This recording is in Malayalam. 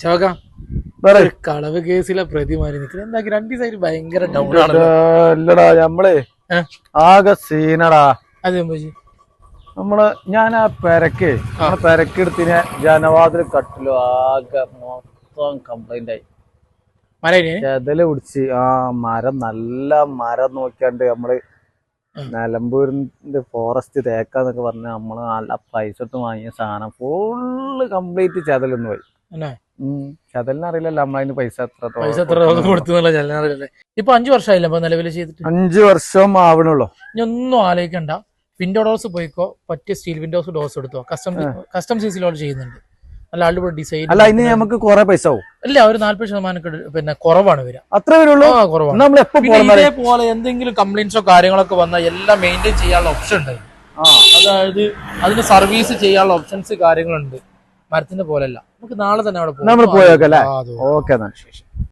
ശോക കളവ് കേസിലെ പ്രതിമാരി നിൽക്കുന്നത് എന്താക്കി? രണ്ട് സൈഡ് ഭയങ്കര ഡൗൺ ഇല്ലടാ നമ്മളെ? ആകെ സീനടാ. അത് നമ്മൾ ഞാൻ ആ പെരക്ക് ആ. പെരക്ക് എടുത്തിന് ജനവാതിൽ കട്ടിലു ആകെ മൊത്തം കംപ്ലൈന്റ് ആയി. ചെതൽ പിടിച്ച് ആ മരം നല്ല മരം നോക്കിയാണ്ട് നമ്മൾ. നിലമ്പൂരിന്റെ ഫോറസ്റ്റ് തേക്കാന്നൊക്കെ പറഞ്ഞ നമ്മൾ നല്ല പൈസ ഇട്ട് വാങ്ങിയ സാധനം ഫുള്ള് കംപ്ലീറ്റ് ചെതലൊന്നും പോയി. അല്ലേ? നമ്മളതിന് പൈസ എത്ര പൈസ എത്ര കൊടുത്തു ഇപ്പൊ അഞ്ചു വർഷമായില്ല നിലവിൽ ചെയ്തിട്ട്? അഞ്ചു വർഷം ആവണല്ലോ ഇനി ഒന്നും ആലോചിക്കണ്ട. വിൻഡോ ഡോസ് പോയിക്കോ പറ്റിയ സ്റ്റീൽ വിൻഡോസ് ഡോസ് എടുത്തോ. കസ്റ്റം കസ്റ്റം സീസിലോൾ ചെയ്യുന്നുണ്ട്. നല്ല അടിപൊളി ഡിസൈൻ അല്ല ഇനി നമുക്ക് കുറെ പൈസ ആവും. ഇല്ല ഒരു നാല്പത് ശതമാനം പിന്നെ കുറവാണ് വരിക. അത്ര വരുള്ളൂ? കുറവാണ്. ഇതേപോലെ എന്തെങ്കിലും കംപ്ലൈന്റ്സോ കാര്യങ്ങളൊക്കെ വന്നാൽ എല്ലാം മെയിന്റെയിൻ ചെയ്യാനുള്ള ഓപ്ഷൻ ഉണ്ട്. അതായത് അതിന് സർവീസ് ചെയ്യാനുള്ള ഓപ്ഷൻസ് കാര്യങ്ങളുണ്ട്. മരത്തിന്റെ പോലെയല്ല. നമുക്ക് നാളെ തന്നെ അവിടെ നമ്മൾ പോയേക്കല്ലേ ഓക്കെ എന്നാൽ